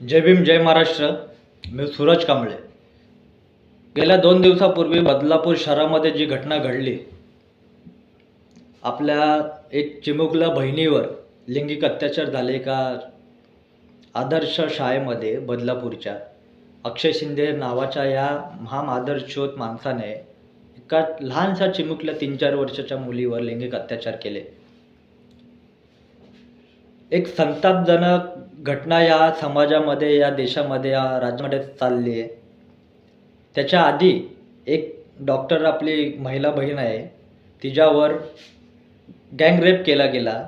जय भीम जय महाराष्ट्र. मी सूरज कांबळे. गेल्या दोन दिवसापूर्वी बदलापूर शहरामध्ये जी घटना घडली आपल्या एक चिमुकल्या बहिणीवर लैंगिक अत्याचार झाले का आदर्श शाळेमध्ये बदलापूरच्या. अक्षय शिंदे नावाच्या या महाम आदर्शोत माणसाने एका लहानशा चिमुकल्या तीन चार वर्षाच्या मुलीवर लैंगिक अत्याचार केले. एक संतापजनक घटना या समाजामध्ये या देशामध्ये या राज्यामध्ये चालली आहे. त्याच्या आधी एक डॉक्टर आपली महिला बहीण आहे तिच्यावर गँगरेप केला गेला.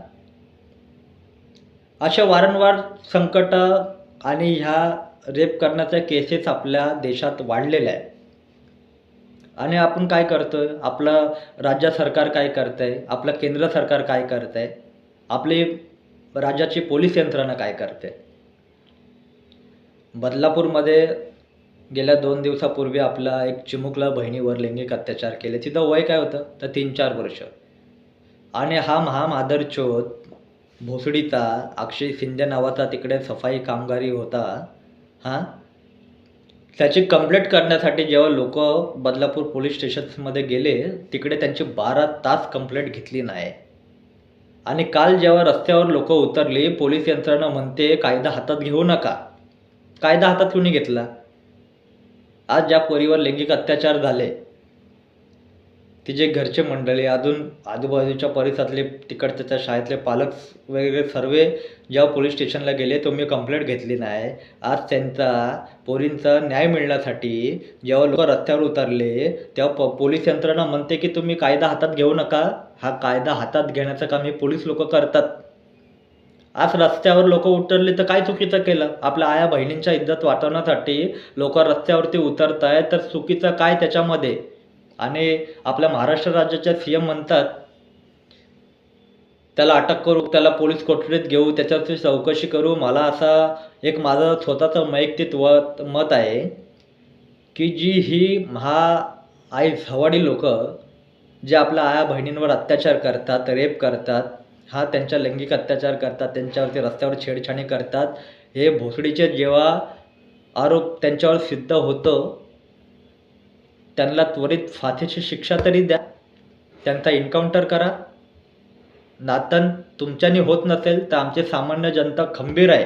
अशा वारंवार संकट आणि ह्या रेप करण्याच्या केसेस आपल्या देशात वाढलेल्या आहे आणि आपण काय करतोय? आपलं राज्य सरकार काय करतं आहे आपलं केंद्र सरकार काय करतं आहे आपली राज्याची पोलीस यंत्रणा काय करते? बदलापूरमध्ये गेल्या दोन दिवसापूर्वी आपला एक चिमुकला बहिणीवर लैंगिक अत्याचार केले. तिथं वय काय होतं? तर तीन चार वर्ष. आणि हा महामादर चोत भोसडीचा अक्षय शिंदे नावाचा तिकडे सफाई कामगारी होता. हां? त्याची कंप्लेंट करण्यासाठी जेव्हा लोक बदलापूर पोलीस स्टेशन्समध्ये गेले तिकडे त्यांची बारा तास कंप्लेंट घेतली नाही. आणि काल जेव्हा रस्त्यावर लोक उतरली पोलीस यंत्रणा म्हणते कायदा हातात घेऊ नका. कायदा हातात कुणी घेतला? आज ज्या पोरीवर लैंगिक अत्याचार झाले तिचे घरचे मंडळी अजून आजूबाजूच्या परिसरातले तिकडच्या त्या शाळेतले पालक वगैरे सर्व जेव्हा पोलीस स्टेशनला गेले तुम्ही कंप्लेंट घेतली नाही. आज त्यांचा पोरींचा न्याय मिळण्यासाठी जेव्हा लोक रस्त्यावर उतरले तेव्हा प पोलीस यंत्रणा म्हणते की तुम्ही कायदा हातात घेऊ नका. हा कायदा हातात घेण्याचं काम हे पोलीस लोक करतात. आज रस्त्यावर लोक उतरले तर काय चुकीचं केलं? आपल्या आया बहिणींच्या इज्जत वाटवण्यासाठी लोक रस्त्यावरती उतरत आहेत तर चुकीचं काय त्याच्यामध्ये? आणि आपल्या महाराष्ट्र राज्याच्या सी एम म्हणतात त्याला अटक करू त्याला पोलीस कोठडीत घेऊ त्याच्यावरती चौकशी करू. मला असा एक माझं स्वतःचं वैयक्तिक व मत आहे की जी ही महा आई झवाडी लोक जे आपल्या आया बहिणींवर अत्याचार करतात रेप करतात हा त्यांच्या लैंगिक अत्याचार करतात त्यांच्यावरती रस्त्यावर छेडछाणी करतात हे भोसडीचे जेव्हा आरोप त्यांच्यावर सिद्ध होतं त्यांना त्वरित फाथेची शिक्षा तरी द्या. त्यांचा इन्काउंटर करा. नातन तुमच्यानी होत नसेल तर आमची सामान्य जनता खंबीर आहे.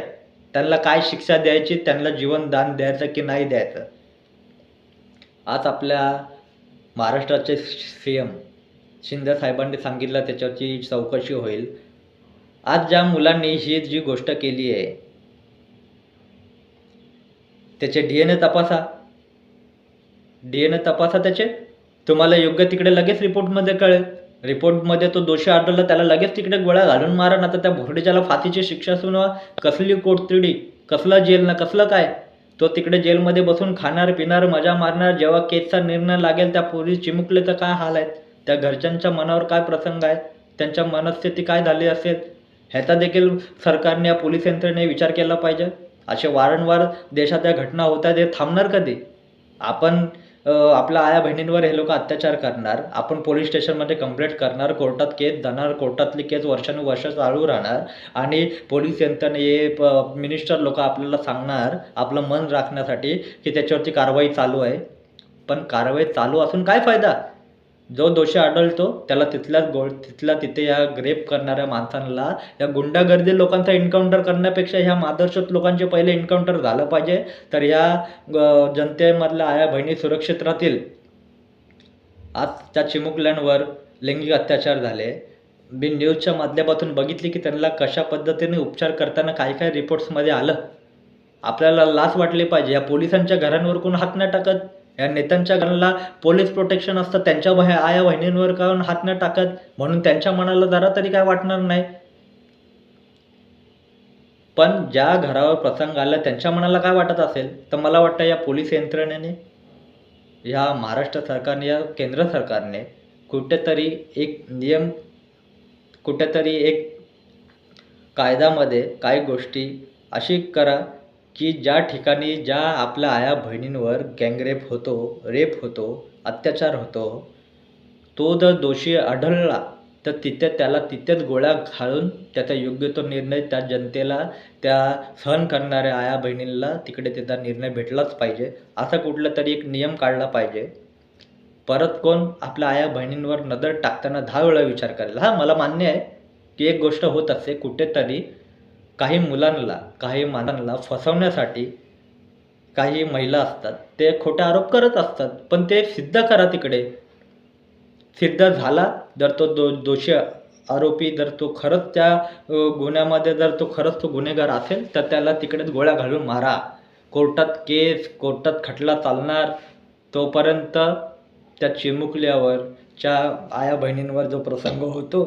त्यांना काय शिक्षा द्यायची त्यांना जीवनदान द्यायचं की नाही द्यायचं? आज आपल्या महाराष्ट्राचे सी एम शिंदे साहेबांनी सांगितलं त्याच्यावरची चौकशी होईल. आज ज्या मुलांनी ही जी गोष्ट केली आहे त्याचे डी एन ए तपासा. डी एन ए तपासा त्याचे. तुम्हाला योग्य तिकडे लगेच रिपोर्टमध्ये कळेल. रिपोर्टमध्ये तो दोषी आढळला त्याला लगेच तिकडे गोळ्या घालून मारा ना तर त्या भोरडेच्याला फाशीची शिक्षा सुनवा. कसली कोटतिडी कसलं जेल ना कसलं काय? तो तिकडे जेलमध्ये बसून खाणार पिणार मजा मारणार जेव्हा केसचा निर्णय लागेल त्या पोलीस चिमुकले तर काय हाल आहेत त्या घरच्यांच्या मनावर काय प्रसंग आहे? त्यांच्या मनस्थिती काय झाली असेल? ह्याचा देखील सरकारने या पोलीस यंत्रणेने विचार केला पाहिजे. असे वारंवार देशात या घटना होत आहेत हे थांबणार कधी? आपण आपल्या आया बहिणींवर हे लोक अत्याचार करणार. आपण पोलीस स्टेशनमध्ये कंप्लेंट करणार कोर्टात केस जाणार कोर्टातली केस वर्षानुवर्ष चालू राहणार आणि पोलीस यंत्रणे मिनिस्टर लोक आपल्याला सांगणार आपलं मन राखण्यासाठी की त्याच्यावरती कारवाई चालू आहे. पण कारवाई चालू असून काय फायदा? जो दोषी आढळतो त्याला तिथल्याच गो तिथल्या तिथे या ग्रेप करणाऱ्या माणसांना या गुंडागर्दी लोकांचा एन्काउंटर करण्यापेक्षा ह्या मादर्शक लोकांचे पहिले एन्काउंटर झालं पाहिजे. तर ह्या ग- जनतेमधल्या आया बहिणी सुरक्षित राहतील. आज त्या चिमुकल्यांवर लैंगिक अत्याचार झाले. मी न्यूजच्या माध्यमातून बघितली की त्यांना कशा पद्धतीने उपचार करताना काय काय रिपोर्ट्समध्ये आलं. आपल्याला लाच वाटली पाहिजे. या पोलिसांच्या घरांवर कोण हात नाही टाकत? या नेत्यांच्या घराला पोलीस प्रोटेक्शन असतं. त्यांच्या भया आया बहिणींवर काऊन हात न टाकत? म्हणून त्यांच्या मनाला जरा तरी काय वाटणार नाही? पण ज्या घरावर प्रसंग आला त्यांच्या मनाला काय वाटत असेल? तर मला वाटतं या पोलीस यंत्रणेने या महाराष्ट्र सरकारने या केंद्र सरकारने कुठेतरी एक नियम कुठेतरी एक कायद्यामध्ये काही गोष्टी अशी करा की ज्या ठिकाणी ज्या आपल्या आया बहिणींवर गँगरेप होतो रेप होतो अत्याचार होतो तो जर दोषी आढळला तर तिथे त्याला तिथेच गोळ्या घालून त्याचा योग्य तो निर्णय त्या जनतेला त्या सहन करणाऱ्या आया बहिणींना तिकडे त्याचा निर्णय भेटलाच पाहिजे. असा कुठला तरी एक नियम काढला पाहिजे. परत कोण आपल्या आया बहिणींवर नजर टाकताना दहा वेळा विचार करेल. हां मला मान्य आहे की एक गोष्ट होत असते कुठेतरी काही मुलांना काही माणसांना फसवण्यासाठी काही महिला असतात. ते खोटे आरोप करत असतात पण ते सिद्ध करा तिकडे. सिद्ध झाला जर तो दो दोषी आरोपी जर तो खरंच त्या गुन्ह्यामध्ये जर तो खरंच तो गुन्हेगार असेल तर त्याला तिकडेच गोळ्या घालून मारा. कोर्टात केस कोर्टात खटला चालणार. तोपर्यंत त्या चिमुकल्यावर च्या आया बहिणींवर जो प्रसंग होतो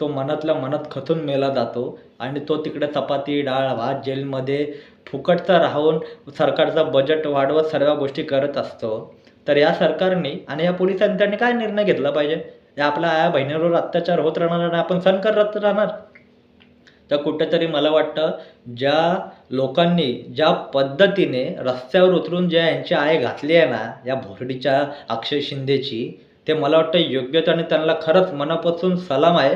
तो मनातल्या मनात खचून मेला जातो आणि तो तिकडे चपाती डाळ भात जेलमध्ये फुकटचा राहून सरकारचा बजेट वाढवत सर्व गोष्टी करत असतो. तर या सरकारने आणि या पोलिसांनी त्यांनी काय निर्णय घेतला पाहिजे? या आपल्या आया बहिणीवर अत्याचार होत राहणार आणि आपण सण करत राहणार? तर कुठेतरी मला वाटतं ज्या लोकांनी ज्या पद्धतीने रस्त्यावर उतरून ज्या यांची आय घातली आहे ना या भोरडीच्या अक्षय शिंदेची ते मला वाटतं योग्य आणि त्यांना खरंच मनापासून सलाम आहे.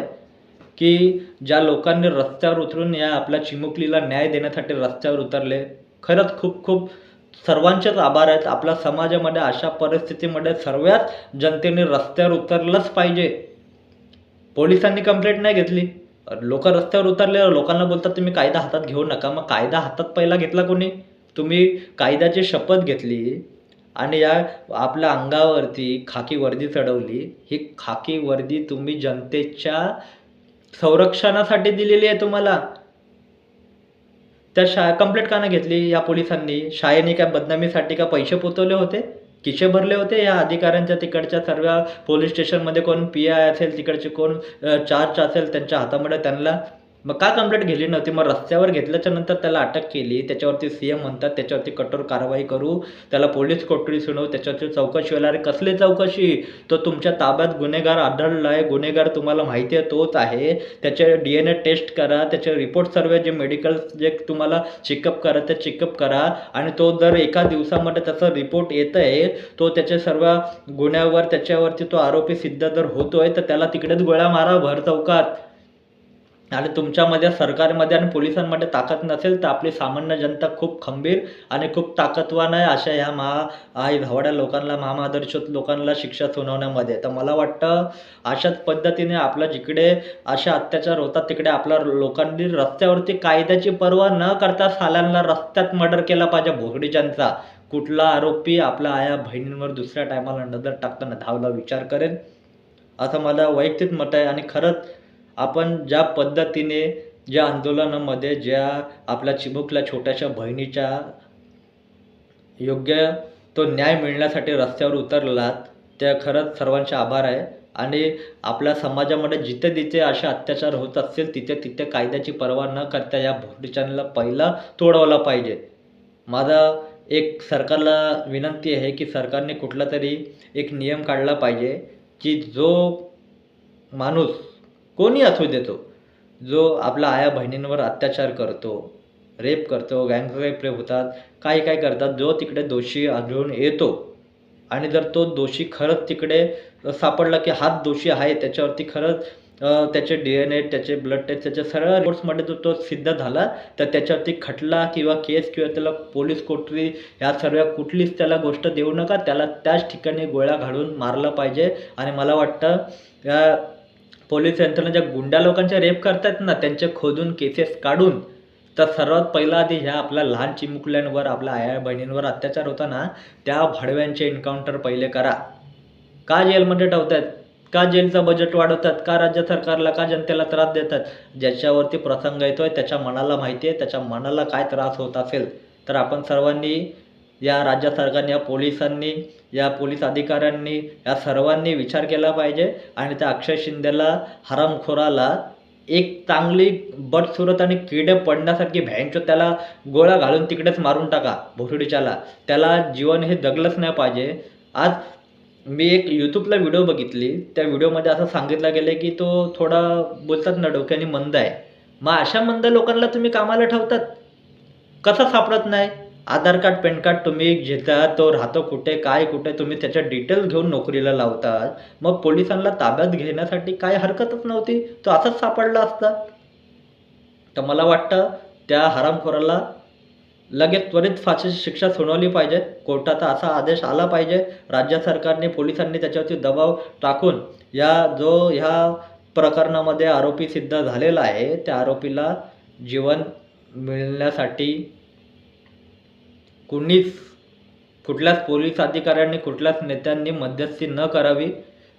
की ज्या लोकांनी रस्त्यावर उतरून या आपल्या चिमुकलीला न्याय देण्यासाठी रस्त्यावर उतरले खरंच खूप खूप सर्वांचेच आभार आहेत. आपल्या समाजामध्ये अशा परिस्थितीमध्ये सर्वच जनतेने रस्त्यावर उतरलंच पाहिजे. पोलिसांनी कंप्लेंट नाही घेतली. लोक रस्त्यावर उतरले लोकांना बोलतात तुम्ही कायदा हातात घेऊ नका. मग कायदा हातात पहिला घेतला कोणी? तुम्ही कायद्याची शपथ घेतली आणि या आपल्या अंगावरती खाकी वर्दी चढवली. ही खाकी वर्दी तुम्ही जनतेच्या संरक्षणासाठी दिलेली आहे तुम्हाला. त्या शा कंप्लेंट का नाही घेतली या पोलिसांनी. शाळेने काय बदनामीसाठी का पैसे पोचवले होते? किशे भरले होते या अधिकाऱ्यांच्या तिकडच्या सर्व पोलीस स्टेशनमध्ये कोण पी आय असेल तिकडचे कोण चार्ज असेल त्यांच्या हातामध्ये त्यांना. मग का कंप्लेंट घेतली नव्हती? मग रस्त्यावर घेतल्याच्या नंतर त्याला अटक केली. त्याच्यावरती सी एम म्हणतात त्याच्यावरती कठोर कारवाई करू. त्याला पोलीस कोठडी सुनवू. त्याच्यावरती चौकशी होईल. अरे कसली चौकशी? तो तुमच्या ताब्यात गुन्हेगार आढळला आहे गुन्हेगार तुम्हाला माहिती आहे तोच आहे. त्याचे डी एन ए टेस्ट करा. त्याचे रिपोर्ट सर्व जे मेडिकल जे तुम्हाला चेकअप करा ते चेकअप करा. आणि तो जर एका दिवसामध्ये त्याचा रिपोर्ट येत आहे तो त्याच्या सर्व गुन्ह्यावर त्याच्यावरती तो आरोपी सिद्ध जर होतोय तर त्याला तिकडेच गोळ्या मारा. भर चौकात. आणि तुमच्यामध्ये सरकारमध्ये आणि पोलिसांमध्ये ताकद नसेल तर आपली सामान्य जनता खूप खंबीर आणि खूप ताकदवान आहे अशा ह्या महा आई धावड्या लोकांना महामादर्शक लोकांना शिक्षा सुनावण्यामध्ये. तर मला वाटतं अशाच पद्धतीने आपलं जिकडे अशा अत्याचार होतात तिकडे आपल्या लोकांनी रस्त्यावरती कायद्याची पर्वा न करता साल्यांना रस्त्यात मर्डर केला पाहिजे भोगडीच्यांचा. कुठला आरोपी आपल्या आया बहिणींवर दुसऱ्या टायमाला नजर टाकताना धावला विचार करेल असं मला वैयक्तिक मत आहे आणि खरंच आपण ज्या पद्धतीने ज्या आंदोलनामध्ये ज्या आपल्या चिमुकल्या छोट्याशा बहिणीच्या योग्य तो न्याय मिळण्यासाठी रस्त्यावर उतरलात त्या खरंच सर्वांचे आभार आहे. आणि आपल्या समाजामध्ये जिथे जिथे असे अत्याचार होत असतील तिथे तिथे कायद्याची पर्वा न करता या भोगडीचांना पहिला तोडवला पाहिजे. माझा एक सरकारला विनंती आहे की सरकारने कुठला तरी एक नियम काढला पाहिजे की जो माणूस कोणी असू देतो? जो आपला आया बहिणींवर अत्याचार करतो रेप करतो गँग रेप रेप होतात काही काय करतात जो तिकडे दोषी आढळून येतो. आणि जर तो दोषी खरंच तिकडे सापडला की हाच दोषी आहे त्याच्यावरती खरंच त्याचे डी एन ए त्याचे ब्लड टेस्ट त्याच्या सर्व रिपोर्ट्समध्ये जो तो सिद्ध झाला तर त्याच्यावरती खटला किंवा केस किंवा त्याला पोलीस कोठरी ह्या सर्व कुठलीच त्याला गोष्ट देऊ नका. त्याला त्याच ठिकाणी गोळ्या घालून मारला पाहिजे. आणि मला वाटतं या पोलीस यंत्रणा ज्या गुंड्या लोकांच्या रेप करतात ना त्यांचे खोदून केसेस काढून तर सर्वात पहिला आधी ह्या आपल्या लहान चिमुकल्यांवर आपल्या आया बहिणींवर अत्याचार होता ना त्या भाडव्यांचे एन्काउंटर पहिले करा. का जेलमध्ये ठेवतात का जेलचं बजेट वाढवतात? का राज्य सरकारला का जनतेला त्रास देतात? ज्याच्यावरती प्रसंग येतोय त्याच्या मनाला माहिती आहे त्याच्या मनाला काय त्रास होत असेल? तर आपण सर्वांनी या राज्य सरकारने या पोलिसांनी या पोलीस अधिकाऱ्यांनी या सर्वांनी विचार केला पाहिजे. आणि त्या अक्षय शिंदेला हरामखोराला एक चांगली बटसुरत आणि किडे पडण्यासारखी भ्यांचो त्याला गोळा घालून तिकडेच मारून टाका भोसडीच्याला. त्याला जीवन हे जगलंच नाही पाहिजे. आज मी एक यूट्यूबला व्हिडिओ बघितली. त्या व्हिडिओमध्ये असं सांगितलं गेलं की तो थोडा बोलतात ना डोक्याने मंद आहे. मग अशा मंद लोकांना तुम्ही कामाला ठेवतात? कसं सापडत नाही? आधार कार्ड पॅन कार्ड तुम्ही घेता तो राहतो कुठे काय कुठे तुम्ही त्याच्या डिटेल्स घेऊन नोकरीला लावतात. मग पोलिसांना ताब्यात घेण्यासाठी काय हरकतच नव्हती? तो असंच सापडला असता. तर मला वाटतं त्या हरामखोराला लगेच त्वरित फाशीची शिक्षा सुनावली पाहिजे. कोर्टाचा असा आदेश आला पाहिजे. राज्य सरकारने पोलिसांनी त्याच्यावरती दबाव टाकून या जो ह्या प्रकरणामध्ये आरोपी सिद्ध झालेला आहे त्या आरोपीला जीवन मिळण्यासाठी कुणीच कुठल्याच पोलीस अधिकाऱ्यांनी कुठल्याच नेत्यांनी मध्यस्थी न करावी.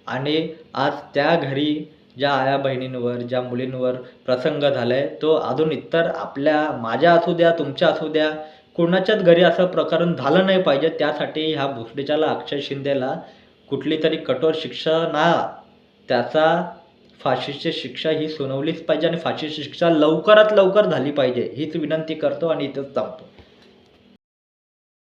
आणि आज त्या घरी ज्या आया बहिणींवर ज्या मुलींवर प्रसंग झाला आहे तो अजून इतर आपल्या माझ्या असू द्या तुमच्या असू द्या कोणाच्याच घरी असं प्रकरण झालं नाही पाहिजे. त्यासाठी ह्या भुसडीच्याला अक्षय शिंदेला कुठली तरी कठोर शिक्षा ना. त्याचा फाशीची शिक्षा ही सुनावलीच पाहिजे आणि फाशीची शिक्षा लवकरात लवकर झाली पाहिजे. हीच विनंती करतो आणि इथंच थांबतो.